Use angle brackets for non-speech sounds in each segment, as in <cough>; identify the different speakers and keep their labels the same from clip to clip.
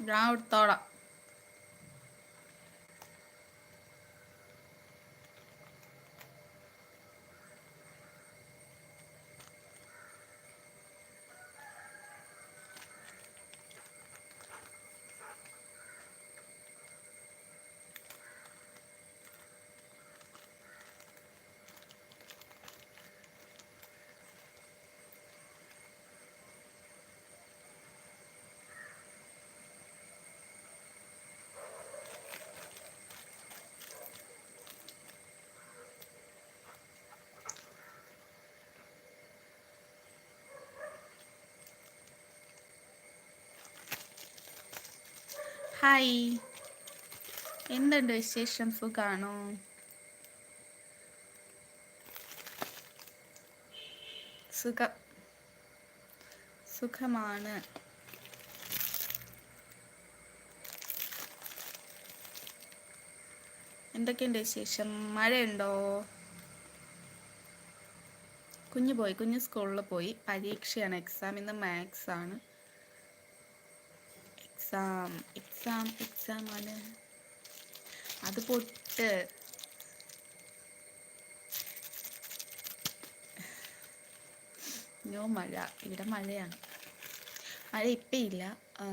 Speaker 1: ഞാൻ എടുത്തോളാം. ഹായ്. എന്തുണ്ട് വിശേഷം? സുഖാണോ? സുഖം സുഖമാണ്. എന്തൊക്കെയുണ്ട് വിശേഷം? മഴയുണ്ടോ? കുഞ്ഞു പോയി കുഞ്ഞ് സ്കൂളിൽ പോയി. പരീക്ഷയാണ്. എക്സാം ഇന്ന് മാത്സ് ആണ് എക്സാം എക്സാം എക്സാം ആണ്. അത് പൊട്ട്. ഞോ മഴ. ഇവിടെ മഴയാണ്. മഴ ഇപ്പം ഇല്ല.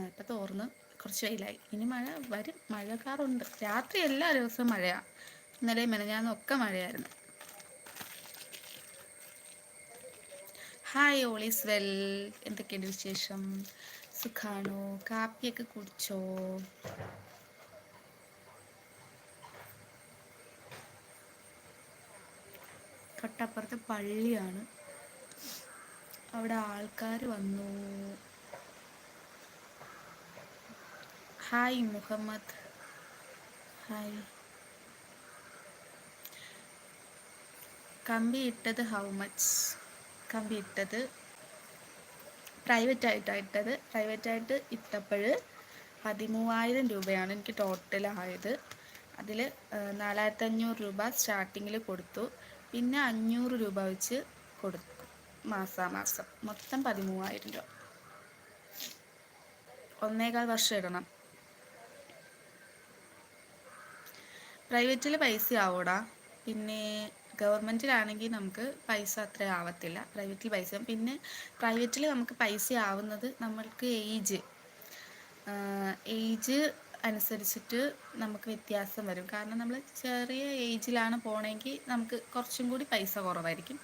Speaker 1: ഇപ്പം തോർന്ന്. കുറച്ച് വെയിലായി. ഇനി മഴ വരും. മഴക്കാറുണ്ട് രാത്രി എല്ലാ ദിവസവും മഴയാണ് ഇന്നലെ മെനഞ്ഞാന്നൊക്കെ മഴയായിരുന്നു. ഹായ് ഓളീസ് വെൽ എന്തൊക്കെയുണ്ട് വിശേഷം? സുഖാണോ? കാപ്പിയൊക്കെ കുടിച്ചോ? തൊട്ടപ്പുറത്ത് പള്ളിയാണ്. അവിടെ ആൾക്കാർ വന്നു. ഹായ് മുഹമ്മദ്. ഹായ്. കമ്പി ഇട്ടത് ഹൗ മച്ച് കമ്പി ഇട്ടത് പ്രൈവറ്റ് ആയിട്ടാണ് ഇട്ടത് പ്രൈവറ്റ് ആയിട്ട് ഇട്ടപ്പോൾ പതിമൂവായിരം രൂപയാണ് എനിക്ക് ടോട്ടൽ ആയത് അതിൽ നാലായിരത്തി അഞ്ഞൂറ് രൂപ സ്റ്റാർട്ടിങ്ങിൽ കൊടുത്തു. പിന്നെ അഞ്ഞൂറ് രൂപ വെച്ച് കൊടുത്തു മാസാമാസം. മൊത്തം പതിമൂവായിരം രൂപ. ഒന്നേകാൽ വർഷം ഇടണം. പ്രൈവറ്റിൽ പൈസ ആവൂടാ. പിന്നെ ഗവൺമെന്റിലാണെങ്കിൽ നമുക്ക് പൈസ അത്ര ആവത്തില്ല. പ്രൈവറ്റിൽ പൈസ പിന്നെ പ്രൈവറ്റിൽ നമുക്ക് പൈസ ആവുന്നത് നമ്മൾക്ക് ഏജ് ഏജ് അനുസരിച്ചിട്ട് നമുക്ക് വ്യത്യാസം വരും. കാരണം നമ്മൾ ചെറിയ ഏജിലാണ് പോകണമെങ്കിൽ നമുക്ക് കുറച്ചും കൂടി പൈസ കുറവായിരിക്കും.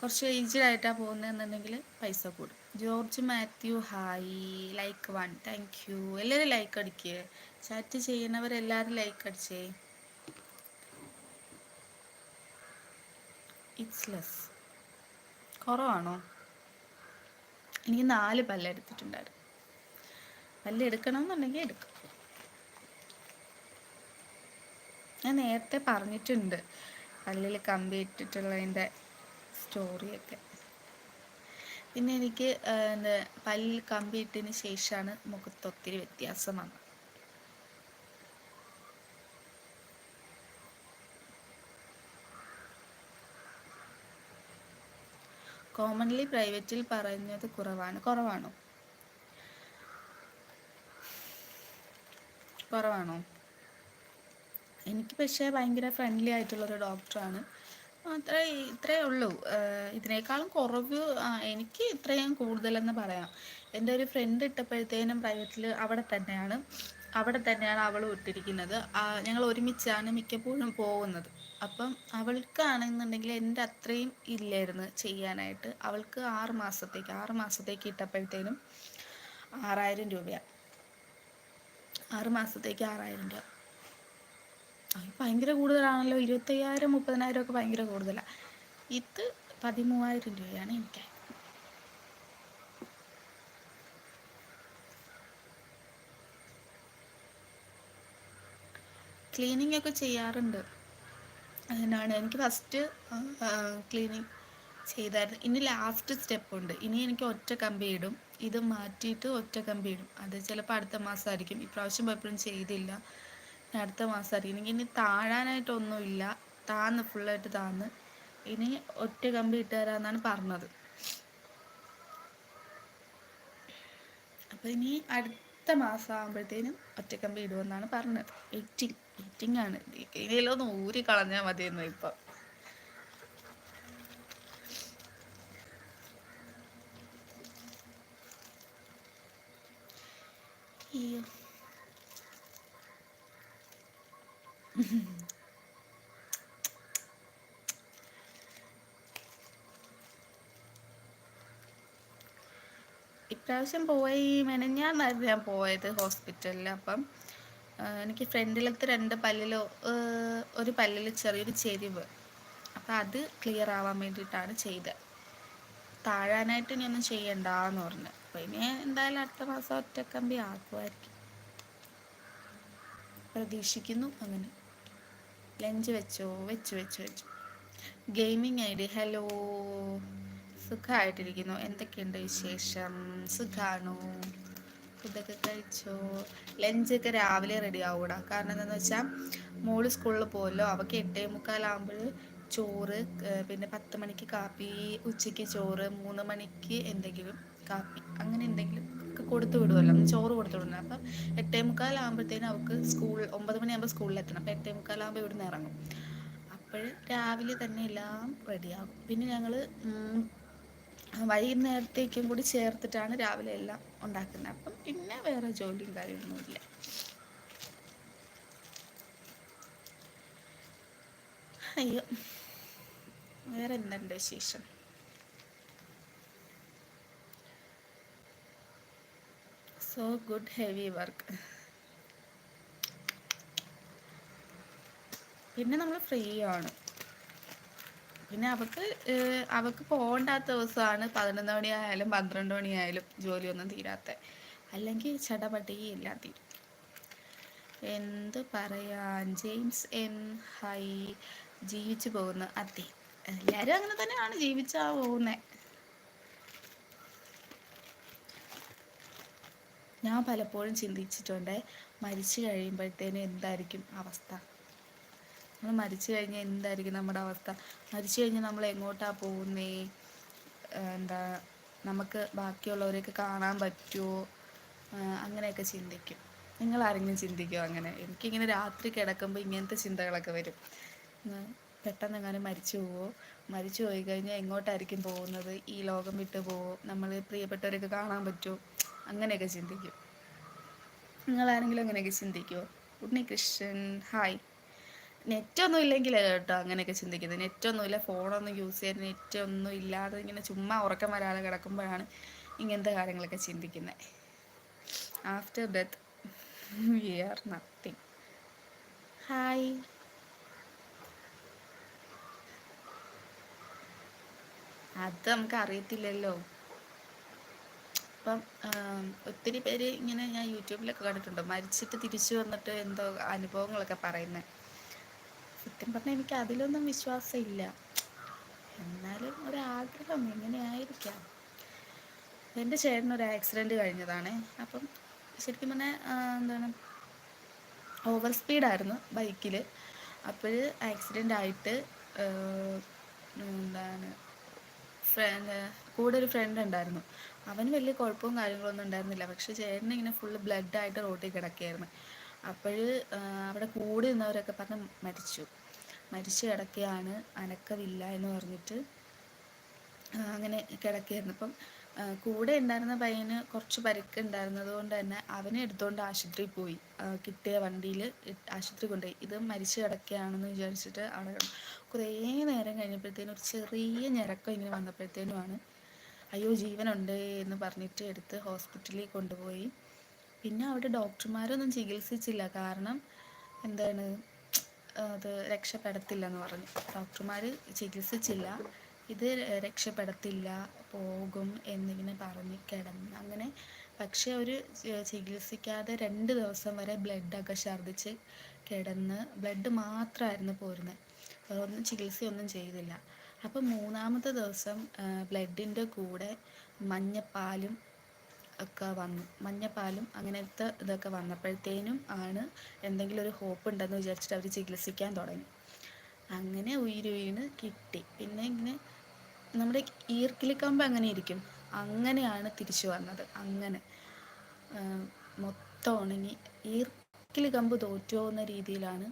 Speaker 1: കുറച്ച് ഏജിലായിട്ടാണ് പോകുന്നതെന്നുണ്ടെങ്കിൽ പൈസ കൂടും. George Mathew hi. Like one. Thank you. എല്ലാവരും ലൈക്ക് അടിക്കുക ചാറ്റ് ചെയ്യുന്നവരെല്ലാവരും ലൈക്ക് അടിച്ചേ. ഇറ്റ്സ് ലെസ് കുറവാണോ? എനിക്ക് നാല് പല്ല് എടുത്തിട്ടുണ്ടായിരുന്നു. പല്ല് എടുക്കണമെന്നുണ്ടെങ്കിൽ എടുക്കും. ഞാൻ നേരത്തെ പറഞ്ഞിട്ടുണ്ട് പല്ലിൽ കമ്പി ഇട്ടിട്ടുള്ളതിന്റെ സ്റ്റോറിയൊക്കെ. പിന്നെ എനിക്ക് എന്താ പല്ലിൽ കമ്പി ഇട്ടതിന് ശേഷമാണ് മുഖത്തൊത്തിരി വ്യത്യാസം വന്നത്. കോമൺലി പ്രൈവറ്റിൽ പറയുന്നത് കുറവാണ്. കുറവാണോ? കുറവാണോ? എനിക്ക് പക്ഷേ ഭയങ്കര ഫ്രണ്ട്ലി ആയിട്ടുള്ളൊരു ഡോക്ടറാണ് അത്ര ഇത്രേ ഉള്ളൂ. ഇതിനേക്കാളും കുറവ് എനിക്ക് ഇത്രയും കൂടുതലെന്ന് പറയാം. എന്റെ ഒരു ഫ്രണ്ട് ഇട്ടപ്പോഴത്തേനും പ്രൈവറ്റിൽ അവിടെ തന്നെയാണ്. അവിടെ തന്നെയാണ് അവൾ ഇട്ടിരിക്കുന്നത്. ഞങ്ങൾ ഒരുമിച്ചാണ് മിക്കപ്പോഴും പോകുന്നത്. അപ്പം അവൾക്കാണെന്നുണ്ടെങ്കിൽ എന്റെ അത്രയും ഇല്ലായിരുന്നു ചെയ്യാനായിട്ട്. അവൾക്ക് ആറ് മാസത്തേക്ക് ആറ് മാസത്തേക്ക് ഇട്ടപ്പോഴത്തേനും ആറായിരം രൂപയാണ് ആറ് മാസത്തേക്ക് ആറായിരം രൂപ. ഭയങ്കര കൂടുതലാണല്ലോ. ഇരുപത്തയ്യായിരം മുപ്പതിനായിരം ഒക്കെ ഭയങ്കര കൂടുതലാണ് ഇത് പതിമൂവായിരം രൂപയാണ് എനിക്ക്. ക്ലീനിങ് ഒക്കെ ചെയ്യാറുണ്ട്. അതിനാണ് എനിക്ക് ഫസ്റ്റ് ക്ലീനിങ് ചെയ്തായിരുന്നു. ഇനി ലാസ്റ്റ് സ്റ്റെപ്പ് ഉണ്ട്. ഇനി എനിക്ക് ഒറ്റ കമ്പി ഇടും. ഇത് മാറ്റിയിട്ട് ഒറ്റ കമ്പി ഇടും. അത് ചിലപ്പോൾ അടുത്ത മാസമായിരിക്കും ഇപ്രാവശ്യം പോയപ്പോഴും ചെയ്തില്ല. അടുത്ത മാസമായിരിക്കും എനിക്ക് ഇനി താഴാനായിട്ടൊന്നുമില്ല. താന്ന് ഫുള്ളായിട്ട് താന്ന്. ഇനി ഒറ്റ കമ്പി ഇട്ട് തരാമെന്നാണ് പറഞ്ഞത്. അപ്പോൾ ഇനി അടുത്ത മാസം ആകുമ്പോഴത്തേനും ഒറ്റക്കമ്പി ഇടുമെന്നാണ് പറഞ്ഞത്. വെയിറ്റിംഗ് വെയിറ്റിംഗ് ആണ് ഇതിലൊന്ന് ഊരി കളഞ്ഞാൽ മതിയെന്നു ഇപ്പം. അയ്യോ. ഇപ്രാവശ്യം പോയി മെനഞ്ഞാന്നായിരുന്നു ഞാൻ പോയത് ഹോസ്പിറ്റലിൽ അപ്പം. എനിക്ക് ഫ്രണ്ടിലത്തെ രണ്ട് പല്ലിലോ ഒരു പല്ലിൽ ചെറിയൊരു ചെരിവ്. അപ്പം അത് ക്ലിയർ ആവാൻ വേണ്ടിയിട്ടാണ് ചെയ്തത്. താഴാനായിട്ട് ഇനി ഒന്നും ചെയ്യണ്ടെന്ന് പറഞ്ഞു. അപ്പോൾ ഇനി എന്തായാലും അടുത്ത മാസം ഒറ്റക്കമ്പി ആക്കുമായിരിക്കും പ്രതീക്ഷിക്കുന്നു അങ്ങനെ. ലഞ്ച് വെച്ചോ? വെച്ചു വെച്ചു വെച്ചു. Gaming I D hello. സുഖമായിട്ടിരിക്കുന്നു എന്തൊക്കെയുണ്ട് വിശേഷം? സുഖാണോ? ഫുഡൊക്കെ കഴിച്ചോ. ലഞ്ചൊക്കെ രാവിലെ റെഡി ആവൂടാ. കാരണം എന്താണെന്ന് വെച്ചാൽ മോൾ സ്കൂളിൽ പോകുമല്ലോ അവൾക്ക് എട്ടേ മുക്കാലാകുമ്പോൾ ചോറ് പിന്നെ പത്ത് മണിക്ക് കാപ്പി ഉച്ചയ്ക്ക് ചോറ് മൂന്ന് മണിക്ക് എന്തെങ്കിലും കാപ്പി അങ്ങനെ എന്തെങ്കിലും ഒക്കെ കൊടുത്തു വിടുമല്ലോ ചോറ് കൊടുത്തു വിടുന്നത് അപ്പം എട്ടേ മുക്കാലാകുമ്പോഴത്തേനും അവൾക്ക് സ്കൂൾ ഒമ്പത് മണിയാകുമ്പോൾ സ്കൂളിലെത്തണം അപ്പം എട്ടേ മുക്കാലാകുമ്പോൾ ഇവിടുന്ന് ഇറങ്ങും. അപ്പോൾ രാവിലെ തന്നെ എല്ലാം റെഡിയാകും പിന്നെ ഞങ്ങൾ വൈകുന്നേരത്തേക്കും കൂടി ചേർത്തിട്ടാണ് രാവിലെ എല്ലാം ഉണ്ടാക്കുന്നത്. അപ്പം പിന്നെ വേറെ ജോലിയും കാര്യമൊന്നുമില്ല അയ്യോ വേറെ എന്തുണ്ട് വിശേഷം? സോ ഗുഡ് ഹെവി വർക്ക് പിന്നെ നമ്മൾ ഫ്രീ ആണ്. പിന്നെ അവക്ക് അവക്ക് പോകണ്ടാത്ത ദിവസമാണ് പതിനൊന്ന് മണിയായാലും പന്ത്രണ്ട് മണിയായാലും ജോലിയൊന്നും തീരാത്ത. അല്ലെങ്കിൽ ചടപട്ടിയെല്ലാം തീരും. എന്ത് പറയാ ജെയിംസ് എം ഹൈ ജീവിച്ചു പോകുന്ന അതെ. എല്ലാവരും അങ്ങനെ തന്നെയാണ് ജീവിച്ചാ പോകുന്നത് ഞാൻ പലപ്പോഴും ചിന്തിച്ചിട്ടുണ്ട് മരിച്ചു കഴിയുമ്പോഴത്തേനും എന്തായിരിക്കും അവസ്ഥ? നമ്മൾ മരിച്ചു കഴിഞ്ഞാൽ എന്തായിരിക്കും നമ്മുടെ അവസ്ഥ? മരിച്ചു കഴിഞ്ഞാൽ നമ്മൾ എങ്ങോട്ടാണ് പോകുന്നേ? എന്താ നമുക്ക് ബാക്കിയുള്ളവരെയൊക്കെ കാണാൻ പറ്റുമോ അങ്ങനെയൊക്കെ ചിന്തിക്കും. നിങ്ങൾ ആരെങ്കിലും ചിന്തിക്കുമോ അങ്ങനെ? എനിക്കിങ്ങനെ രാത്രി കിടക്കുമ്പോൾ ഇങ്ങനത്തെ ചിന്തകളൊക്കെ വരും. പെട്ടെന്ന് എങ്ങനെ മരിച്ചു പോവോ? മരിച്ചു പോയി കഴിഞ്ഞാൽ എങ്ങോട്ടായിരിക്കും പോകുന്നത്? ഈ ലോകം വിട്ടു പോവോ? നമ്മൾ പ്രിയപ്പെട്ടവരൊക്കെ കാണാൻ പറ്റുമോ അങ്ങനെയൊക്കെ ചിന്തിക്കും. നിങ്ങൾ ആരെങ്കിലും അങ്ങനെയൊക്കെ ചിന്തിക്കുമോ ഉണ്ണികൃഷ്ണൻ ഹായ്. നെറ്റൊന്നും ഇല്ലെങ്കിൽ കേട്ടോ അങ്ങനെയൊക്കെ ചിന്തിക്കുന്നത്. നെറ്റൊന്നും ഇല്ല ഫോണൊന്നും യൂസ് ചെയ്യാൻ നെറ്റൊന്നും ഇല്ലാതെ ഇങ്ങനെ ചുമ്മാ ഉറക്കം വരാതെ കിടക്കുമ്പോഴാണ് ഇങ്ങനത്തെ കാര്യങ്ങളൊക്കെ ചിന്തിക്കുന്നത് after death we are nothing hi അത് നമുക്ക് അറിയത്തില്ലല്ലോ. ഇപ്പം ഒത്തിരി പേര് ഇങ്ങനെ ഞാൻ യൂട്യൂബിലൊക്കെ കണ്ടിട്ടുണ്ട്. മരിച്ചിട്ട് തിരിച്ചു വന്നിട്ട് എന്തോ അനുഭവങ്ങളൊക്കെ പറയുന്നത് സത്യം പറഞ്ഞാൽ എനിക്ക് അതിലൊന്നും വിശ്വാസമില്ല. എന്നാലും ഒരാഗ്രഹം എങ്ങനെയായിരിക്കാം എന്റെ ചേട്ടനൊരു ആക്സിഡന്റ് കഴിഞ്ഞതാണ്. അപ്പം ശരിക്കും പറഞ്ഞാൽ എന്താണ് ഓവർ സ്പീഡായിരുന്നു ബൈക്കിൽ അപ്പോൾ ആക്സിഡന്റ് ആയിട്ട് എന്താണ് ഫ്രണ്ട് കൂടെ ഒരു ഫ്രണ്ട് ഉണ്ടായിരുന്നു. അവന് വലിയ കുഴപ്പവും കാര്യങ്ങളൊന്നും ഉണ്ടായിരുന്നില്ല. പക്ഷെ ചേട്ടന് ഇങ്ങനെ ബ്ലഡ് ആയിട്ട് റോട്ടിൽ കിടക്കുകയായിരുന്നു. അപ്പോൾ അവിടെ കൂടി നിന്നവരൊക്കെ പറഞ്ഞ് മരിച്ചു. മരിച്ചു കിടക്കുകയാണ് അനക്കമില്ല എന്ന് പറഞ്ഞിട്ട് അങ്ങനെ കിടക്കുകയായിരുന്നു അപ്പം കൂടെ ഉണ്ടായിരുന്ന പയ്യന് കുറച്ച് പരിക്ക് ഉണ്ടായിരുന്നത് കൊണ്ട് തന്നെ അവനെ എടുത്തുകൊണ്ട് ആശുപത്രിയിൽ പോയി. കിട്ടിയ വണ്ടിയിൽ ആശുപത്രി കൊണ്ടുപോയി. ഇത് മരിച്ചു കിടക്കുകയാണെന്ന് വിചാരിച്ചിട്ട് അവിടെ കുറേ നേരം കഴിഞ്ഞപ്പോഴത്തേനും ഒരു ചെറിയ ഞരക്കം ഇങ്ങനെ വന്നപ്പോഴത്തേനുമാണ് അയ്യോ ജീവനുണ്ട് എന്ന് പറഞ്ഞിട്ട് എടുത്ത് ഹോസ്പിറ്റലിൽ കൊണ്ടുപോയി. പിന്നെ അവിടെ ഡോക്ടർമാരൊന്നും ചികിത്സിച്ചില്ല. കാരണം എന്താണ് അത് രക്ഷപ്പെടത്തില്ല എന്ന് പറഞ്ഞു. ഡോക്ടർമാർ ചികിത്സിച്ചില്ല. ഇത് രക്ഷപ്പെടത്തില്ല പോകും എന്നിങ്ങനെ പറഞ്ഞ് കിടന്നു. അങ്ങനെ പക്ഷേ ഒരു ചികിത്സിക്കാതെ രണ്ട് ദിവസം വരെ ബ്ലഡൊക്കെ ഛർദ്ദിച്ച് കിടന്ന് ബ്ലഡ് മാത്രമായിരുന്നു പോരുന്നത്. ഒന്നും ചികിത്സയൊന്നും ചെയ്തില്ല. അപ്പം മൂന്നാമത്തെ ദിവസം ബ്ലഡിന്റെ കൂടെ മഞ്ഞപ്പാലും ഒക്കെ വന്നു. മഞ്ഞപ്പാലും അങ്ങനത്തെ ഇതൊക്കെ വന്നപ്പോഴത്തേനും ആണ് എന്തെങ്കിലും ഒരു ഹോപ്പ് ഉണ്ടെന്ന് വിചാരിച്ചിട്ട് അവർ ചികിത്സിക്കാൻ തുടങ്ങി. അങ്ങനെ ഉയിര് വീണ് കിട്ടി. പിന്നെ ഇങ്ങനെ നമ്മുടെ ഈർക്കിലിക്കമ്പ് അങ്ങനെ ഇരിക്കും. അങ്ങനെയാണ് തിരിച്ചു വന്നത്. അങ്ങനെ മൊത്തം ഉണങ്ങി. ഈർക്കിൽ കമ്പ് തോറ്റുപോകുന്ന രീതിയിലാണ്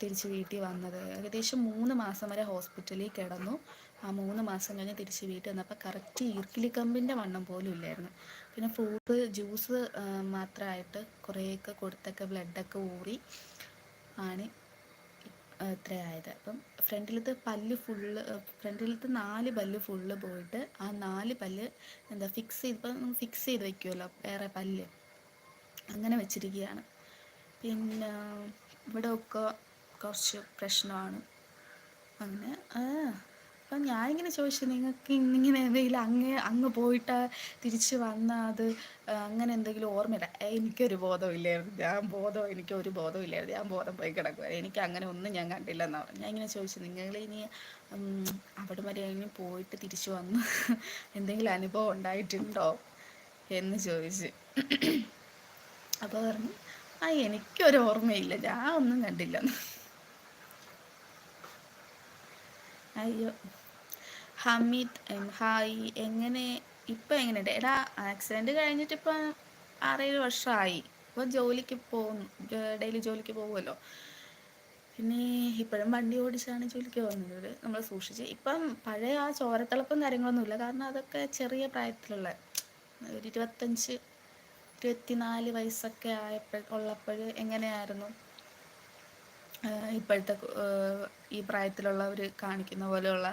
Speaker 1: തിരിച്ച് വീട്ടിൽ വന്നത്. ഏകദേശം മൂന്ന് മാസം വരെ ഹോസ്പിറ്റലിൽ കിടന്നു. ആ മൂന്ന് മാസം കഴിഞ്ഞ് തിരിച്ച് വീട്ടിൽ വന്നപ്പോൾ കറക്റ്റ് ഈർക്കിലി കമ്പിന്റെ വണ്ണം പോലും ഇല്ലായിരുന്നു. പിന്നെ ഫ്രൂട്ട് ജ്യൂസ് മാത്രമായിട്ട് കുറേയൊക്കെ കൊടുത്തൊക്കെ ബ്ലഡൊക്കെ ഊറി ആണ് ഇത്രയായത് അപ്പം ഫ്രണ്ടിലത്തെ പല്ല് ഫുള്ള് ഫ്രണ്ടിലത്തെ നാല് പല്ല് ഫുള്ള് പോയിട്ട് ആ നാല് പല്ല് എന്താ ഫിക്സ് ചെയ്ത് ഇപ്പം ഫിക്സ് ചെയ്ത് വെക്കുമല്ലോ വേറെ പല്ല്. അങ്ങനെ വെച്ചിരിക്കുകയാണ് പിന്നെ ഇവിടെ ഒക്കെ കുറച്ച് പ്രശ്നമാണ്. അങ്ങനെ അപ്പം ഞാനിങ്ങനെ ചോദിച്ചു നിങ്ങൾക്ക് ഇങ്ങനെ എന്തെങ്കിലും അങ്ങ് അങ്ങ് പോയിട്ട് തിരിച്ച് വന്ന അത് അങ്ങനെ എന്തെങ്കിലും ഓർമ്മയില്ല? എനിക്കൊരു ബോധമില്ലായിരുന്നു. ഞാൻ ബോധം എനിക്കൊരു ബോധമില്ലായിരുന്നു. ഞാൻ ബോധം പോയി കിടക്കുക എനിക്ക് അങ്ങനെ ഒന്നും ഞാൻ കണ്ടില്ലെന്നാണ് പറഞ്ഞു ഞാൻ ഇങ്ങനെ ചോദിച്ചു നിങ്ങൾ ഇനി അവിടെ വരെ ഇനി പോയിട്ട് തിരിച്ചു വന്ന് എന്തെങ്കിലും അനുഭവം ഉണ്ടായിട്ടുണ്ടോ? എന്ന് ചോദിച്ചു. അപ്പോൾ പറഞ്ഞു ആ എനിക്കൊരു ഓർമ്മയില്ല. ഞാൻ ഒന്നും കണ്ടില്ലെന്ന്. അയ്യോ ഹമീദ് ഹായ്. എങ്ങനെ ഇപ്പം എങ്ങനെയുണ്ട്? എടാ ആക്സിഡന്റ് കഴിഞ്ഞിട്ട് ഇപ്പം ആറേഴ് വർഷമായി ഇപ്പോൾ ജോലിക്ക് പോകുന്നു. ഡെയിലി ജോലിക്ക് പോകുമല്ലോ പിന്നെ ഇപ്പോഴും വണ്ടി ഓടിച്ചാണ് ജോലിക്ക് പോകുന്നത്. നമ്മൾ സൂക്ഷിച്ച്. ഇപ്പം പഴയ ആ ചോരത്തിളപ്പും കാര്യങ്ങളൊന്നുമില്ല കാരണം അതൊക്കെ ചെറിയ പ്രായത്തിലുള്ള ഒരു ഇരുപത്തഞ്ച് ഇരുപത്തിനാല് വയസ്സൊക്കെ ആയപ്പോൾ ഉള്ളപ്പോൾ എങ്ങനെയായിരുന്നു? ഇപ്പോഴത്തെ ഈ പ്രായത്തിലുള്ളവർ കാണിക്കുന്ന പോലെയുള്ള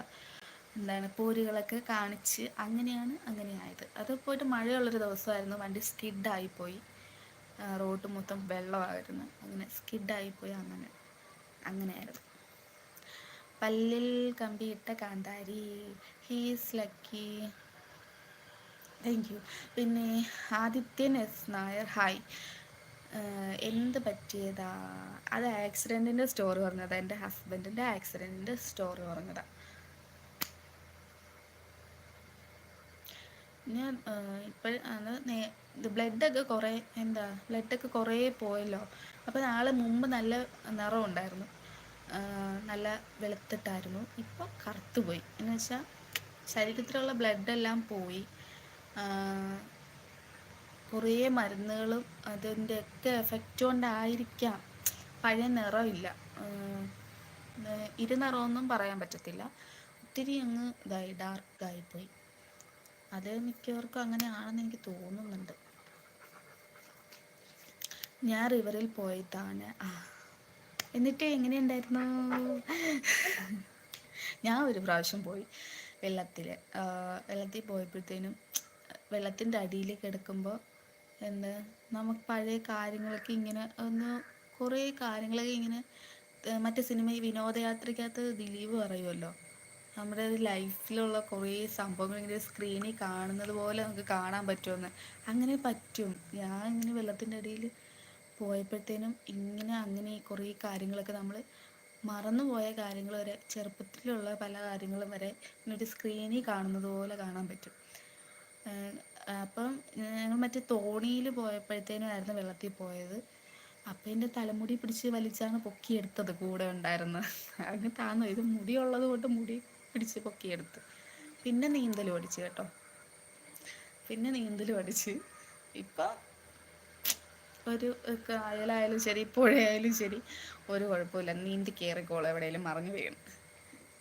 Speaker 1: എന്താണ് പോരുകളൊക്കെ കാണിച്ച് അങ്ങനെയാണ് അങ്ങനെയായത്. അത് പോയിട്ട് മഴയുള്ളൊരു ദിവസമായിരുന്നു വണ്ടി സ്കിഡായിപ്പോയി റോഡ് മൊത്തം വെള്ളമായിരുന്നു. അങ്ങനെ സ്കിഡായിപ്പോയി അങ്ങനെ അങ്ങനെയായിരുന്നു. പല്ലിൽ കമ്പിയിട്ട കാന്താരി ഹീസ് ലക്കി. താങ്ക് യു പിന്നെ ആദിത്യൻ എസ് നായർ ഹായ്. എന്ത് പറ്റിയതാ? അത് ആക്സിഡന്റിന്റെ സ്റ്റോറി പറഞ്ഞതാ. എന്റെ ഹസ്ബൻഡിന്റെ ആക്സിഡന്റിന്റെ സ്റ്റോറി പറഞ്ഞതാ. ഞാൻ ഇപ്പോൾ അത് ബ്ലഡൊക്കെ കുറേ എന്താ ബ്ലഡൊക്കെ കുറേ പോയല്ലോ. അപ്പോൾ നാളെ മുമ്പ് നല്ല നിറം ഉണ്ടായിരുന്നു. നല്ല വെളുത്തിട്ടായിരുന്നു. ഇപ്പോൾ കറുത്തുപോയി. എന്ന് വെച്ചാൽ ശരീരത്തിലുള്ള ബ്ലഡെല്ലാം പോയി. കുറേ മരുന്നുകളും അതിന്റെയൊക്കെ എഫക്റ്റ് കൊണ്ടായിരിക്കാം. പഴയ നിറമില്ല ഇരുനിറമൊന്നും പറയാൻ പറ്റത്തില്ല. ഒത്തിരി അങ്ങ് ഇതായി ഡാർക്കായിപ്പോയി അത് മിക്കവർക്കും അങ്ങനെയാണെന്ന് എനിക്ക് തോന്നുന്നുണ്ട്. ഞാൻ റിവറിൽ പോയതാണ്. ആ എന്നിട്ട് എങ്ങനെയുണ്ടായിരുന്നു? ഞാൻ ഒരു പ്രാവശ്യം പോയി വെള്ളത്തിൽ വെള്ളത്തിൽ പോയപ്പോഴത്തേനും വെള്ളത്തിന്റെ അടിയിൽ കിടക്കുമ്പോൾ എന്താ നമുക്ക് പഴയ കാര്യങ്ങളൊക്കെ ഇങ്ങനെ ഒന്ന് കുറേ കാര്യങ്ങളൊക്കെ ഇങ്ങനെ മറ്റേ സിനിമ ഈ വിനോദയാത്രയ്ക്കകത്ത് ദിലീപ് പറയുമല്ലോ നമ്മുടെ ലൈഫിലുള്ള കുറേ സംഭവങ്ങൾ ഇങ്ങനെ സ്ക്രീനിൽ കാണുന്നത് പോലെ നമുക്ക് കാണാൻ പറ്റുമെന്ന്. അങ്ങനെ പറ്റും. ഞാൻ ഇങ്ങനെ വെള്ളത്തിന്റെ അടിയിൽ പോയപ്പോഴത്തേനും ഇങ്ങനെ അങ്ങനെ കുറേ കാര്യങ്ങളൊക്കെ നമ്മൾ മറന്നുപോയ കാര്യങ്ങൾ വരെ ചെറുപ്പത്തിലുള്ള പല കാര്യങ്ങളും വരെ ഇങ്ങനെ ഒരു സ്ക്രീനിൽ കാണുന്നത് പോലെ കാണാൻ പറ്റും. അപ്പം ഞങ്ങൾ മറ്റേ തോണിയിൽ പോയപ്പോഴത്തേനും ആയിരുന്നു വെള്ളത്തിൽ പോയത്. അപ്പം എന്റെ തലമുടി പിടിച്ച് വലിച്ചാണ് പൊക്കിയെടുത്തത് കൂടെ ഉണ്ടായിരുന്നത് അങ്ങ് താന്നു. ഇത് മുടിയുള്ളത് കൊണ്ട് മുടി പിടിച്ച് പൊക്കിയെടുത്ത്. പിന്നെ നീന്തൽ ഓടിച്ച് കേട്ടോ. പിന്നെ നീന്തൽ ഓടിച്ച് ഇപ്പം ഒരു കായലായാലും ശരി പുഴയായാലും ശരി ഒരു കുഴപ്പമില്ല. നീന്തി കയറിക്കോളും എവിടെയെങ്കിലും മറിഞ്ഞു വീഴും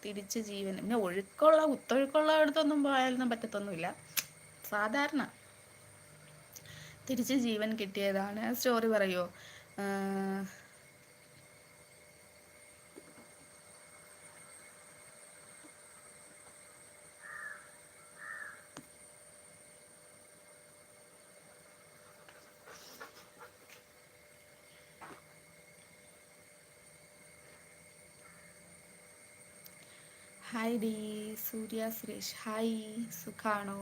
Speaker 1: തിരിച്ച് ജീവൻ. പിന്നെ ഒഴുക്കുള്ള കുത്തൊഴുക്കുള്ള അടുത്തൊന്നും പോയാലൊന്നും പറ്റത്തൊന്നുമില്ല. സാധാരണ. തിരിച്ച് ജീവൻ കിട്ടിയതാണ്. സ്റ്റോറി പറയുമോ hi D. Surya Suresh. Hi. സുഖാണോ?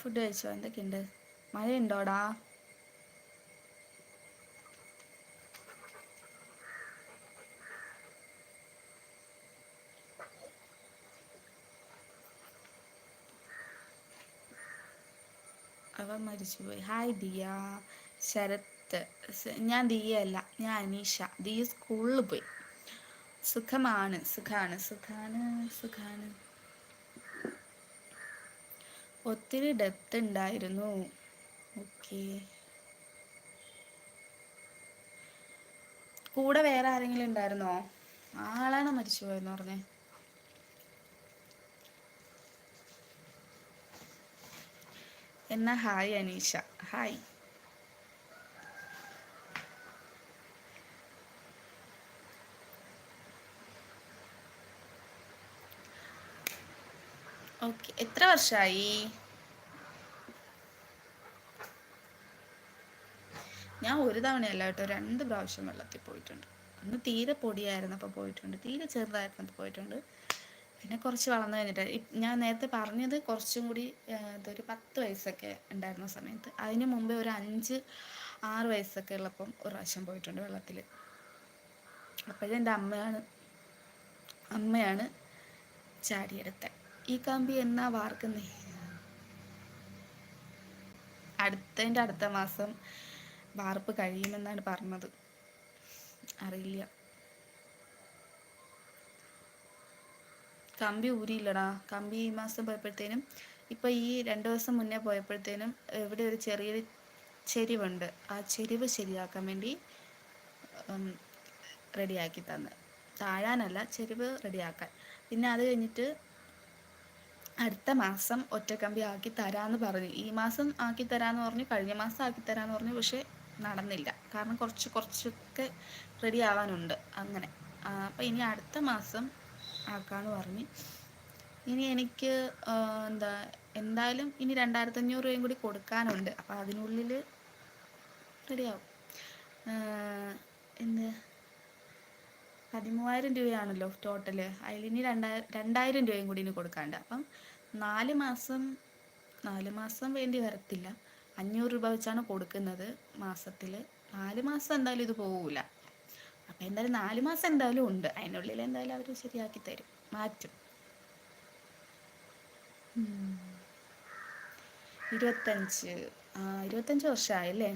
Speaker 1: ഫുഡ് കഴിച്ചോ? എന്തൊക്കെയുണ്ട്? മഴയുണ്ടോടാ? അവ മരിച്ചുപോയി. ഹായ് ദിയ. ശരത്ത്. ഞാൻ ദിയ അല്ല ഞാൻ അനീഷ. ദിയ സ്കൂളിൽ പോയി. സുഖമാണ് സുഖാണ് സുഖാണ് സുഖാണ്. ഒത്തിരി ഡെപ്ത് ഉണ്ടായിരുന്നു. ഓക്കെ. കൂടെ വേറെ ആരെങ്കിലും ഉണ്ടായിരുന്നോ? ആളാണ് മരിച്ചു പോയെന്ന് പറഞ്ഞേ. എന്നാ ഹായ് അനീഷ. ഹായ്. ഓക്കെ. എത്ര വർഷമായി ഞാൻ ഒരു തവണയല്ല കേട്ടോ രണ്ട് പ്രാവശ്യം വെള്ളത്തിൽ പോയിട്ടുണ്ട്. ഒന്ന് തീരെ പൊടിയായിരുന്നപ്പോൾ പോയിട്ടുണ്ട്. തീരെ ചെറുതായിരുന്നപ്പോൾ പോയിട്ടുണ്ട്. പിന്നെ കുറച്ച് വളർന്നു കഴിഞ്ഞിട്ട് ഞാൻ നേരത്തെ പറഞ്ഞത് കുറച്ചും കൂടി ഇതൊരു പത്ത് വയസ്സൊക്കെ ഉണ്ടായിരുന്ന സമയത്ത്. അതിന് മുമ്പേ ഒരു അഞ്ച് ആറ് വയസ്സൊക്കെ ഉള്ളപ്പം ഒരു പ്രാവശ്യം പോയിട്ടുണ്ട് വെള്ളത്തിൽ. അപ്പോഴും എന്റെ അമ്മയാണ് അമ്മയാണ് ചാടിയെടുത്തത്. ഈ കമ്പി എന്നാ വാർക്കുന്നേ? അടുത്തതിന്റെ അടുത്ത മാസം വാർപ്പ് കഴിയുമെന്നാണ് പറഞ്ഞത്. അറിയില്ല. കമ്പി ഊരിയില്ലടാ. കമ്പി ഈ മാസം പോയപ്പോഴത്തേനും ഇപ്പൊ ഈ രണ്ടു ദിവസം മുന്നേ പോയപ്പോഴത്തേനും ഇവിടെ ഒരു ചെറിയൊരു ചെരിവുണ്ട്. ആ ചെരിവ് ശരിയാക്കാൻ വേണ്ടി റെഡിയാക്കി തന്ന്. താഴാനല്ല ചെരിവ് റെഡിയാക്കാൻ. പിന്നെ അത് കഴിഞ്ഞിട്ട് അടുത്ത മാസം ഒറ്റക്കമ്പി ആക്കി തരാമെന്ന് പറഞ്ഞു. ഈ മാസം ആക്കി തരാമെന്ന് പറഞ്ഞു കഴിഞ്ഞ മാസം ആക്കി തരാമെന്ന് പറഞ്ഞു പക്ഷേ നടന്നില്ല. കാരണം കുറച്ച് കുറച്ചൊക്കെ റെഡി ആവാനുണ്ട് അങ്ങനെ. അപ്പം ഇനി അടുത്ത മാസം ആക്കാന്ന് പറഞ്ഞ്. ഇനി എനിക്ക് എന്താ എന്തായാലും ഇനി രണ്ടായിരത്തി അഞ്ഞൂറ് രൂപയും കൂടി കൊടുക്കാനുണ്ട്. അപ്പം അതിനുള്ളിൽ റെഡിയാവും എന്ത്? പതിമൂവായിരം രൂപയാണല്ലോ ടോട്ടൽ അതിലിനി രണ്ടായിരം രണ്ടായിരം രൂപയും കൂടി ഇനി കൊടുക്കാണ്ട് അപ്പം നാല് മാസം നാല് മാസം വേണ്ടി വരത്തില്ല. അഞ്ഞൂറ് രൂപ വെച്ചാണ് കൊടുക്കുന്നത് മാസത്തിൽ നാല് മാസം എന്തായാലും ഇത് പോവില്ല അപ്പം എന്തായാലും നാല് മാസം എന്തായാലും ഉണ്ട്. അതിനുള്ളിൽ എന്തായാലും അവർ ശരിയാക്കി തരും. മാറ്റും. ഇരുപത്തഞ്ച്. ഇരുപത്തഞ്ച് വർഷമായല്ലേ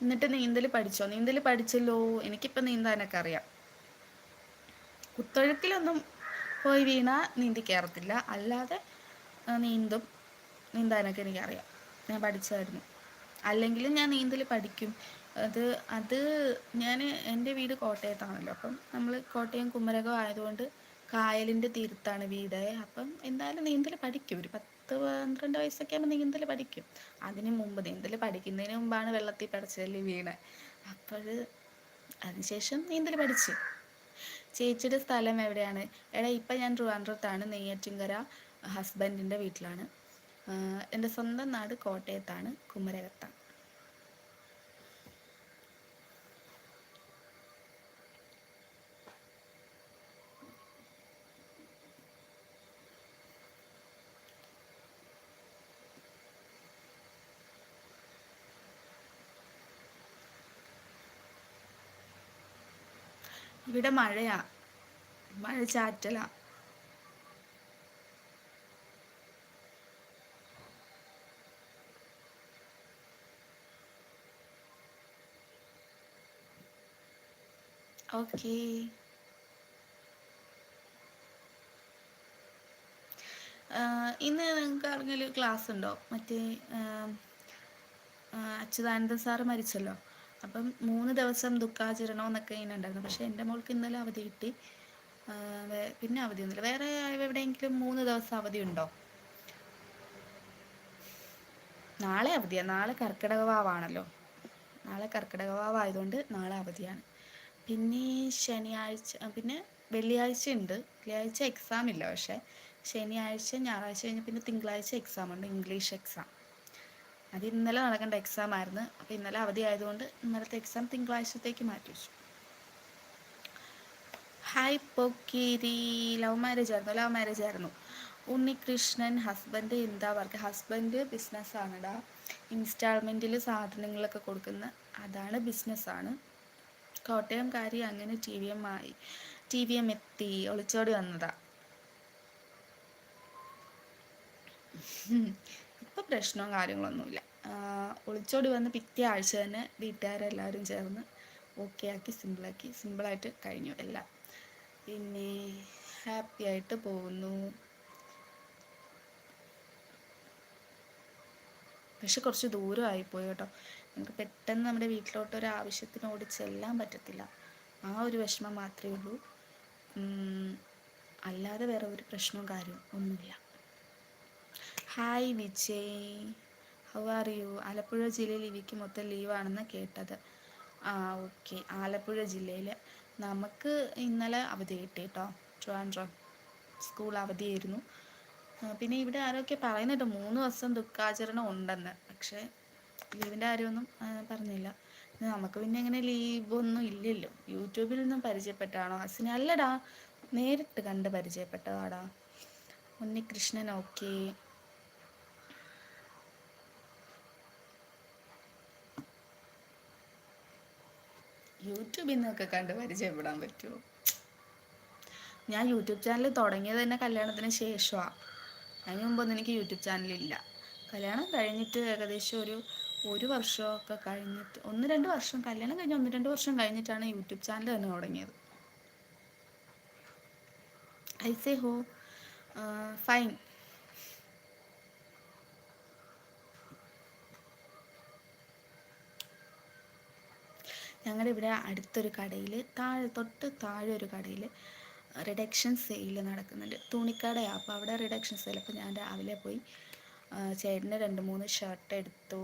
Speaker 1: എന്നിട്ട് നീന്തൽ പഠിച്ചോ? നീന്തൽ പഠിച്ചല്ലോ. എനിക്കിപ്പോൾ നീന്താനൊക്കെ അറിയാം. കുത്തൊഴുക്കിലൊന്നും പോയി വീണ നീന്തി കയറത്തില്ല അല്ലാതെ നീന്തും. നീന്താനൊക്കെ എനിക്കറിയാം. ഞാൻ പഠിച്ചായിരുന്നു അല്ലെങ്കിൽ ഞാൻ നീന്തൽ പഠിക്കും. അത് അത് ഞാൻ എന്റെ വീട് കോട്ടയത്താണല്ലോ. അപ്പം നമ്മൾ കോട്ടയം കുമരകം ആയതുകൊണ്ട് കായലിന്റെ തീരത്താണ് വീട്. അപ്പം എന്തായാലും നീന്തൽ പഠിക്കും. ഒരു പത്ത് പന്ത്രണ്ട് വയസ്സൊക്കെ ആകുമ്പോൾ നീന്തൽ പഠിക്കും. അതിന് മുമ്പ് നീന്തൽ പഠിക്കുന്നതിന് മുമ്പാണ് വെള്ളത്തിൽ പടച്ചതല്ലേ വീണ് അപ്പോൾ അതിനുശേഷം നീന്തൽ പഠിച്ചു. ചേച്ചിയുടെ സ്ഥലം എവിടെയാണ്? എടാ ഇപ്പം ഞാൻ ട്രിവാൻഡ്രത്താണ് നെയ്യാറ്റിൻകര ഹസ്ബൻഡിന്റെ വീട്ടിലാണ്. എന്റെ സ്വന്തം നാട് കോട്ടയത്താണ് കുമരകത്താണ്. ഇവിടെ മഴയാ. മഴ ചാറ്റലാ. ഓക്കെ. ഇന്ന് നിങ്ങൾക്ക് ആർക്കെങ്കിലും ക്ലാസ് ഉണ്ടോ മറ്റേ അച്യുതാനന്ദ സാറ് മരിച്ചല്ലോ. അപ്പം മൂന്ന് ദിവസം ദുഃഖാചരണം എന്നൊക്കെ ഇങ്ങനെ ഉണ്ടായിരുന്നു. പക്ഷെ എന്റെ മോൾക്ക് ഇന്നലെ അവധി കിട്ടി. പിന്നെ അവധി അവധിയൊന്നുമില്ല വേറെ എവിടെയെങ്കിലും മൂന്ന് ദിവസം അവധി ഉണ്ടോ? നാളെ അവധിയാണ് നാളെ കർക്കിടക വാവാണല്ലോ. നാളെ കർക്കിടക വാവായതുകൊണ്ട് നാളെ അവധിയാണ്. പിന്നെ ശനിയാഴ്ച പിന്നെ വെള്ളിയാഴ്ച ഉണ്ട്. വെള്ളിയാഴ്ച എക്സാം ഇല്ല പക്ഷേ. ശനിയാഴ്ച ഞായറാഴ്ച കഴിഞ്ഞ് പിന്നെ തിങ്കളാഴ്ച എക്സാം ഉണ്ട്. ഇംഗ്ലീഷ് എക്സാം അത് ഇന്നലെ നടക്കേണ്ട എക്സാം ആയിരുന്നു. അപ്പോൾ ഇന്നലെ അവധി ആയതുകൊണ്ട് ഇന്നലത്തെ എക്സാം തിങ്കളാഴ്ചത്തേക്ക് മാറ്റി വെച്ചു. ഹായ് പൊക്കിരി. ലവ് മാരേജ് ആയിരുന്നു. ലവ് മാരേജ് ആയിരുന്നു. ഉണ്ണികൃഷ്ണൻ ഹസ്ബൻഡ് എന്താ വർക്ക് ഹസ്ബൻഡ് ബിസിനസ്സാണെടാ ഇൻസ്റ്റാൾമെന്റിൽ സാധനങ്ങളൊക്കെ കൊടുക്കുന്ന അതാണ് ബിസിനസ്സാണ് കോട്ടയംകാരി അങ്ങനെ ടി വി എം ആയി. ടി വി എം എത്തി. ഒളിച്ചോടി വന്നതാ. ഇപ്പൊ പ്രശ്നവും കാര്യങ്ങളൊന്നുമില്ല. ഒളിച്ചോടി വന്ന് പിറ്റേ ആഴ്ച തന്നെ വീട്ടുകാരെല്ലാവരും ചേർന്ന് ഓക്കെ ആക്കി സിമ്പിളാക്കി സിമ്പിളായിട്ട് കഴിഞ്ഞു എല്ലാം. പിന്നെ ഹാപ്പി ആയിട്ട് പോകുന്നു. പക്ഷെ കുറച്ച് ദൂരമായിപ്പോയി കേട്ടോ. നമുക്ക് പെട്ടെന്ന് നമ്മുടെ വീട്ടിലോട്ട് ഒരു ആവശ്യത്തിന് ഓടി ചെല്ലാൻ പറ്റത്തില്ല. ആ ഒരു വിഷമം മാത്രമേ ഉള്ളൂ. അല്ലാതെ വേറെ ഒരു പ്രശ്നവും കാര്യവും ഒന്നുമില്ല. Hi Vijay. How are you Alappuzha ജില്ലയിൽ ഇവയ്ക്ക് മൊത്തം ലീവാണെന്ന് കേട്ടത്. ആ ഓക്കെ. ആലപ്പുഴ ജില്ലയിൽ നമുക്ക് ഇന്നലെ അവധി കിട്ടി കേട്ടോ ട്രിവാൻഡ്രം സ്കൂൾ അവധിയായിരുന്നു. പിന്നെ ഇവിടെ ആരൊക്കെ പറയുന്നുണ്ട് മൂന്ന് ദിവസം ദുഃഖാചരണം ഉണ്ടെന്ന്. പക്ഷേ ലീവിന്റെ കാര്യമൊന്നും പറഞ്ഞില്ല. നമുക്ക് പിന്നെ അങ്ങനെ ലീവൊന്നും ഇല്ലല്ലോ. യൂട്യൂബിൽ നിന്നും പരിചയപ്പെട്ടാണോ അസിനെ അല്ലടാ. നേരിട്ട് കണ്ട് പരിചയപ്പെട്ടതാടാ. ഉണ്ണികൃഷ്ണൻ ഓക്കെ. യൂട്യൂബിൽ നിന്നൊക്കെ കണ്ട് പരിചയപ്പെടാൻ പറ്റുമോ? ഞാൻ യൂട്യൂബ് ചാനൽ തുടങ്ങിയത് തന്നെ കല്യാണത്തിന് ശേഷമാണ് അതിന് മുമ്പൊന്നും എനിക്ക് യൂട്യൂബ് ചാനലില്ല കല്യാണം കഴിഞ്ഞിട്ട് ഏകദേശം ഒരു ഒരു വർഷമൊക്കെ കഴിഞ്ഞിട്ട് ഒന്ന് രണ്ട് വർഷം കല്യാണം കഴിഞ്ഞ് ഒന്ന് രണ്ട് വർഷം കഴിഞ്ഞിട്ടാണ് യൂട്യൂബ് ചാനൽ തന്നെ തുടങ്ങിയത്. ഐ സേ ഹോ ഫൈൻ ഞങ്ങളുടെ ഇവിടെ അടുത്തൊരു കടയിൽ താഴെ തൊട്ട് താഴെ ഒരു കടയിൽ റിഡക്ഷൻ സെയിൽ നടക്കുന്നുണ്ട്. തുണിക്കടയാണ് അപ്പോൾ അവിടെ റിഡക്ഷൻ സെയിൽ അപ്പോൾ ഞാൻ രാവിലെ പോയി ചേട്ടന് രണ്ട് മൂന്ന് ഷർട്ട് എടുത്തു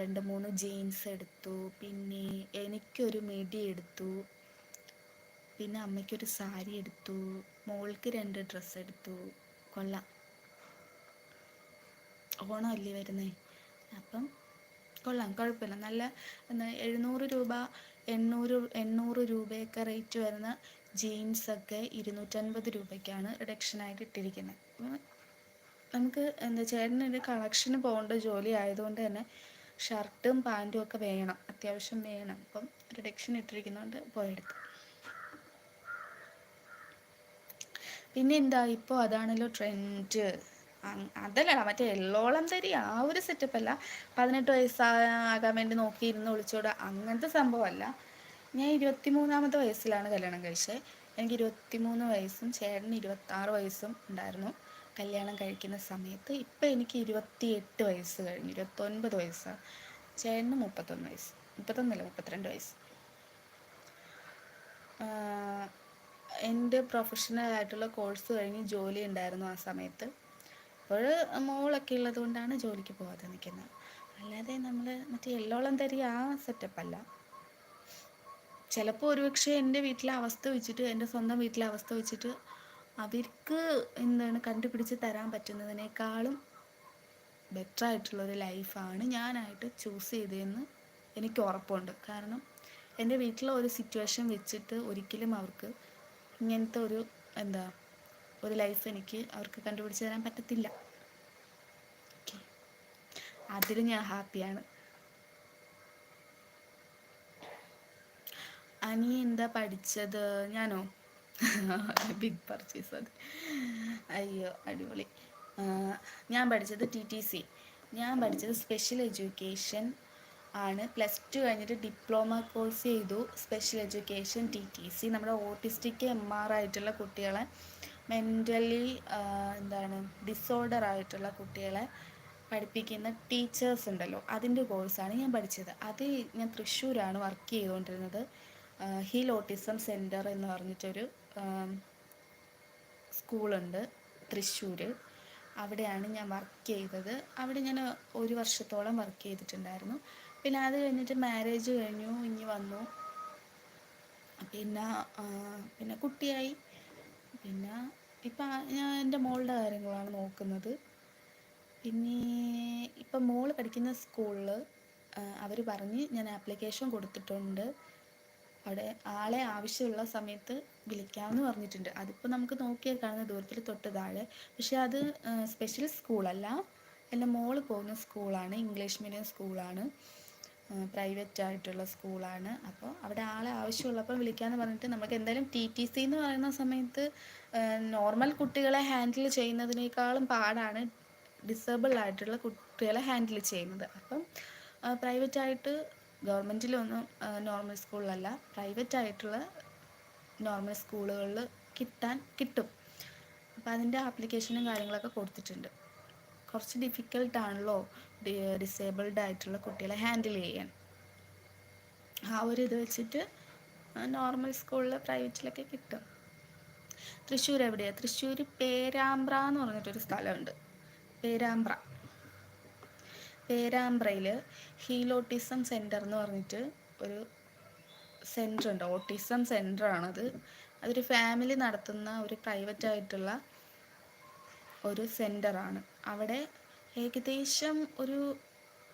Speaker 1: രണ്ട് മൂന്ന് ജീൻസ് എടുത്തു പിന്നെ എനിക്കൊരു മിഡി എടുത്തു പിന്നെ അമ്മയ്ക്കൊരു സാരി എടുത്തു മോൾക്ക് രണ്ട് ഡ്രസ്സ് എടുത്തു. കൊള്ളാം. ഓണമല്ലേ വരുന്നേ? അപ്പം കൊള്ളാം കുഴപ്പമില്ല. നല്ല എഴുന്നൂറ് രൂപ എണ്ണൂറ് എണ്ണൂറ് രൂപയൊക്കെ റേറ്റ് വരുന്ന ജീൻസൊക്കെ ഇരുന്നൂറ്റൻപത് രൂപയ്ക്കാണ് റിഡക്ഷനായിട്ട് ഇട്ടിരിക്കുന്നത്. നമുക്ക് എന്താ ചേട്ടനൊരു കളക്ഷന് പോകേണ്ട ജോലി ആയതുകൊണ്ട് തന്നെ ഷർട്ടും പാന്റും ഒക്കെ വേണം. അത്യാവശ്യം വേണം. അപ്പം റിഡക്ഷൻ ഇട്ടിരിക്കുന്നതുകൊണ്ട് പോയെടുത്തു. പിന്നെ എന്താ ഇപ്പോൾ അതാണല്ലോ ട്രെൻഡ് അതല്ലടാ മറ്റേ എള്ളോളം തരി ആ ഒരു സെറ്റപ്പ് അല്ല. പതിനെട്ട് വയസ്സാകാൻ വേണ്ടി നോക്കിയിരുന്ന് ഒളിച്ചോടുക അങ്ങനത്തെ സംഭവമല്ല ഞാൻ ഇരുപത്തി മൂന്നാമത്തെ വയസ്സിലാണ് കല്യാണം കഴിച്ചത് എനിക്ക് ഇരുപത്തി മൂന്ന് വയസ്സും ചേട്ടന് ഇരുപത്താറ് വയസ്സും ഉണ്ടായിരുന്നു. കല്യാണം കഴിക്കുന്ന സമയത്ത് ഇപ്പം എനിക്ക് ഇരുപത്തി എട്ട് വയസ്സ് കഴിഞ്ഞു. ഇരുപത്തൊൻപത് വയസ്സാണ് ചേട്ടന് മുപ്പത്തൊന്ന് വയസ്സ്. മുപ്പത്തൊന്നല്ല മുപ്പത്തിരണ്ട് വയസ്സ്. എന്റെ പ്രൊഫഷണൽ ആയിട്ടുള്ള കോഴ്സ് കഴിഞ്ഞ് ജോലി ഉണ്ടായിരുന്നു ആ സമയത്ത്. അപ്പോൾ മോളൊക്കെ ഉള്ളത് കൊണ്ടാണ് ജോലിക്ക് പോകാതെ നിൽക്കുന്നത് അല്ലാതെ നമ്മൾ മറ്റേ എല്ലോളം തരി ആ സെറ്റപ്പല്ല ചിലപ്പോൾ ഒരുപക്ഷെ എന്റെ വീട്ടിലെ അവസ്ഥ വെച്ചിട്ട് എന്റെ സ്വന്തം വീട്ടിലെ അവസ്ഥ വെച്ചിട്ട് അവർക്ക് എന്താണ് കണ്ടുപിടിച്ച് തരാൻ പറ്റുന്നതിനേക്കാളും ബെറ്റർ ആയിട്ടുള്ളൊരു ലൈഫാണ് ഞാനായിട്ട് ചൂസ് ചെയ്തതെന്ന് എനിക്ക് ഉറപ്പുണ്ട്. കാരണം എന്റെ വീട്ടിലെ ഒരു സിറ്റുവേഷൻ വെച്ചിട്ട് ഒരിക്കലും അവർക്ക് ഇങ്ങനത്തെ ഒരു എന്താ ഒരു ലൈഫ് എനിക്ക് അവർക്ക് കണ്ടുപിടിച്ച് തരാൻ പറ്റത്തില്ല. അതിൽ ഞാൻ ഹാപ്പിയാണ് അനി എന്താ പഠിച്ചത്? ഞാനോ? <laughs> ബിഗ് പർച്ചേസ് അത്. അയ്യോ അടിപൊളി. ഞാൻ പഠിച്ചത് ടി ടി സി ഞാൻ പഠിച്ചത് സ്പെഷ്യൽ എഡ്യൂക്കേഷൻ ആണ്. പ്ലസ് ടു കഴിഞ്ഞിട്ട് ഡിപ്ലോമ കോഴ്സ് ചെയ്തു. Special education T T C നമ്മുടെ ഓട്ടിസ്റ്റിക് എം ആർ ആയിട്ടുള്ള കുട്ടികളെ മെന്റലി എന്താണ് ഡിസോർഡർ ആയിട്ടുള്ള കുട്ടികളെ പഠിപ്പിക്കുന്ന ടീച്ചേഴ്സ് ഉണ്ടല്ലോ. അതിന്റെ കോഴ്സാണ് ഞാൻ പഠിച്ചത്. അത് ഞാൻ തൃശ്ശൂരാണ് വർക്ക് ചെയ്തുകൊണ്ടിരുന്നത്. ഹിൽ ഓട്ടിസം സെന്റർ എന്ന് പറഞ്ഞിട്ടൊരു സ്കൂളുണ്ട് തൃശ്ശൂർ അവിടെയാണ് ഞാൻ വർക്ക് ചെയ്തത്. അവിടെ ഞാൻ ഒരു വർഷത്തോളം വർക്ക് ചെയ്തിട്ടുണ്ടായിരുന്നു. പിന്നെ അത് കഴിഞ്ഞിട്ട് മാരേജ് കഴിഞ്ഞു ഇനി വന്നു. പിന്നെ പിന്നെ കുട്ടിയായി. പിന്നെ ഇപ്പം ഞാൻ എന്റെ മോളുടെ കാര്യങ്ങളാണ് നോക്കുന്നത്. പിന്നെ ഇപ്പം മോൾ പഠിക്കുന്ന സ്കൂളിൽ അവർ പറഞ്ഞ് ഞാൻ ആപ്ലിക്കേഷൻ കൊടുത്തിട്ടുണ്ട്. അവിടെ ആളെ ആവശ്യമുള്ള സമയത്ത് വിളിക്കാമെന്ന് പറഞ്ഞിട്ടുണ്ട്. അതിപ്പോൾ നമുക്ക് നോക്കിയാൽ കാണുന്ന ദൂരത്തിൽ തൊട്ട് താഴെ. പക്ഷെ അത് സ്പെഷ്യൽ സ്കൂളല്ല എന്റെ മോൾ പോകുന്ന സ്കൂളാണ് ഇംഗ്ലീഷ് മീഡിയം സ്കൂളാണ് പ്രൈവറ്റ് ആയിട്ടുള്ള സ്കൂളാണ് അപ്പോൾ അവിടെ ആളെ ആവശ്യമുള്ളപ്പോൾ വിളിക്കാമെന്ന് പറഞ്ഞിട്ട് നമുക്ക് എന്തായാലും ടി ടി സി എന്ന് പറയുന്ന സമയത്ത് നോർമൽ കുട്ടികളെ ഹാൻഡിൽ ചെയ്യുന്നതിനേക്കാളും പാടാണ് ഡിസേബിൾ ആയിട്ടുള്ള കുട്ടികളെ ഹാൻഡിൽ ചെയ്യുന്നത്. അപ്പം പ്രൈവറ്റായിട്ട് ഗവൺമെന്റിലൊന്നും നോർമൽ സ്കൂളിലല്ല പ്രൈവറ്റ് ആയിട്ടുള്ള നോർമൽ സ്കൂളുകളിൽ കിട്ടാൻ കിട്ടും. അപ്പോൾ അതിന്റെ ആപ്ലിക്കേഷനും കാര്യങ്ങളൊക്കെ കൊടുത്തിട്ടുണ്ട്. കുറച്ച് ഡിഫിക്കൽട്ടാണല്ലോ ഡിസേബിൾഡ് ആയിട്ടുള്ള കുട്ടികളെ ഹാൻഡിൽ ചെയ്യാൻ ആ ഒരു ഇത് വെച്ചിട്ട് നോർമൽ സ്കൂളിൽ പ്രൈവറ്റിലൊക്കെ കിട്ടും. തൃശ്ശൂർ എവിടെയാണ് തൃശ്ശൂർ പേരാമ്പ്ര എന്ന് പറഞ്ഞിട്ടൊരു സ്ഥലമുണ്ട്. പേരാമ്പ്ര. പേരാമ്പ്രയിൽ ഹീലോട്ടിസം സെന്റർ എന്ന് പറഞ്ഞിട്ട് ഒരു സെന്റർ ഉണ്ട് ഓട്ടിസം സെന്റർ ആണത് അതൊരു ഫാമിലി നടത്തുന്ന ഒരു പ്രൈവറ്റ് ആയിട്ടുള്ള ഒരു സെന്ററാണ് അവിടെ ഏകദേശം ഒരു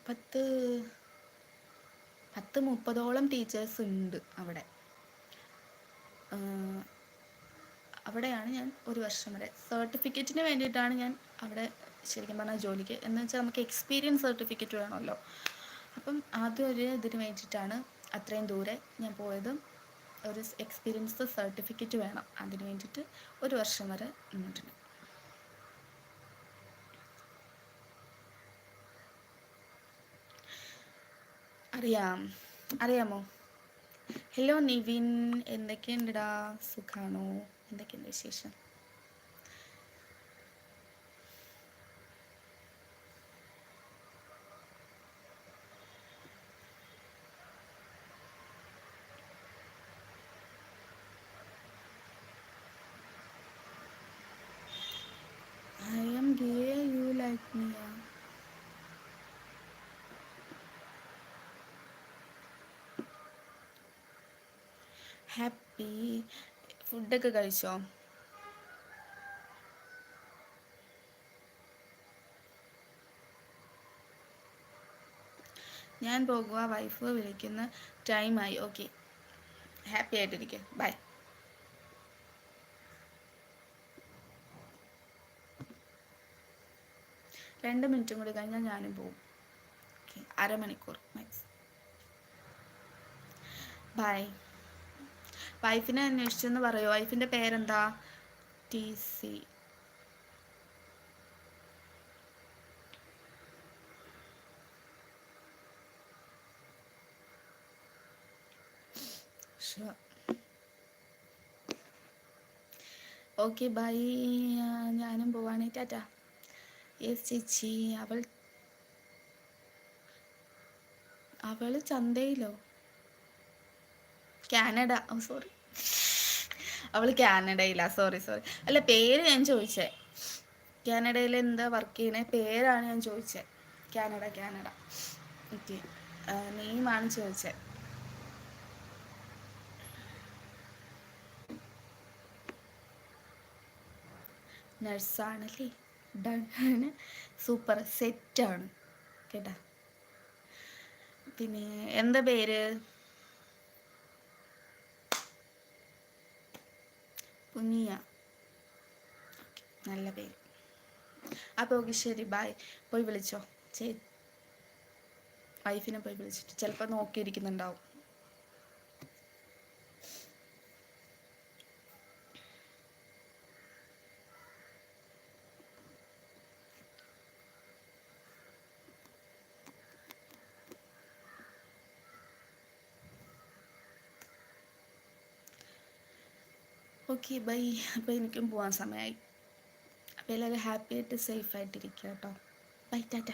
Speaker 1: പത്ത് പത്ത് മുപ്പതോളം ടീച്ചേഴ്സ് ഉണ്ട് അവിടെ. അവിടെയാണ് ഞാൻ ഒരു വർഷം വരെ. സർട്ടിഫിക്കറ്റിന് വേണ്ടിയിട്ടാണ് ഞാൻ അവിടെ ശരിക്കും പറഞ്ഞാൽ ജോലിക്ക്. എന്ന് വെച്ചാൽ നമുക്ക് എക്സ്പീരിയൻസ് സർട്ടിഫിക്കറ്റ് വേണമല്ലോ. അപ്പം ആദ്യം ഒരു ഇതിന് വേണ്ടിയിട്ടാണ് അത്രയും ദൂരെ ഞാൻ പോയത് ഒരു എക്സ്പീരിയൻസ് സർട്ടിഫിക്കറ്റ് വേണം. അതിന് വേണ്ടിയിട്ട് ഒരു വർഷം വരെ നിന്നിട്ടുണ്ട്. അറിയാം. അറിയാമോ? ഹലോ നിവിൻ എന്തൊക്കെയുണ്ടടാ സുഖാണോ? എന്തൊക്കെയുണ്ട് വിശേഷം? ഹാപ്പി ഫുഡൊക്കെ കഴിച്ചോ? ഞാൻ പോകുക വൈഫ് വിളിക്കുന്ന ടൈമായി. ഓക്കെ. ഹാപ്പി ആയിട്ടിരിക്കുക ബൈ. രണ്ട് മിനിറ്റും കൂടി കഴിഞ്ഞാൽ ഞാനും പോകും ഓക്കെ. അരമണിക്കൂർ. Max bye. വൈഫിനെ അന്വേഷിച്ചെന്ന് പറയോ? വൈഫിന്റെ പേരെന്താ? T C. Okay bye. ഞാനും പോവാണേ. ടാറ്റ. യെസ് ചേച്ചി. അവൾ അവൾ ചന്തയിലോ? കാനഡ. ഓ സോറി അവൾ കാനഡയിലാ. സോറി സോറി അല്ല പേര് ഞാൻ ചോദിച്ചേ. കാനഡയിൽ എന്താ വർക്ക് ചെയ്യണേ പേരാണ് ഞാൻ ചോദിച്ചത് കാനഡ കാനഡ. ഓക്കെ നെയിമാണ് ചോദിച്ചത് നഴ്സാണല്ലേ? ഡൺ. സൂപ്പർ. സെറ്റാണ്. കേട്ടാ. പിന്നെ എന്താ പേര്? പുനിയ നല്ല പേര്. അപ്പോൾ ഓക്കെ ശരി ബായ് പോയി വിളിച്ചോ. ചേ വൈഫിനെ പോയി വിളിച്ചിട്ട്. ചിലപ്പോൾ നോക്കിയിരിക്കുന്നുണ്ടാവും. ഓക്കെ ബൈ അപ്പോൾ എനിക്കും പോകാൻ സമയമായി അപ്പോൾ എല്ലാവരും ഹാപ്പി ആയിട്ട് സേഫ് ആയിട്ടിരിക്കുക കേട്ടോ. ബൈ ടാറ്റ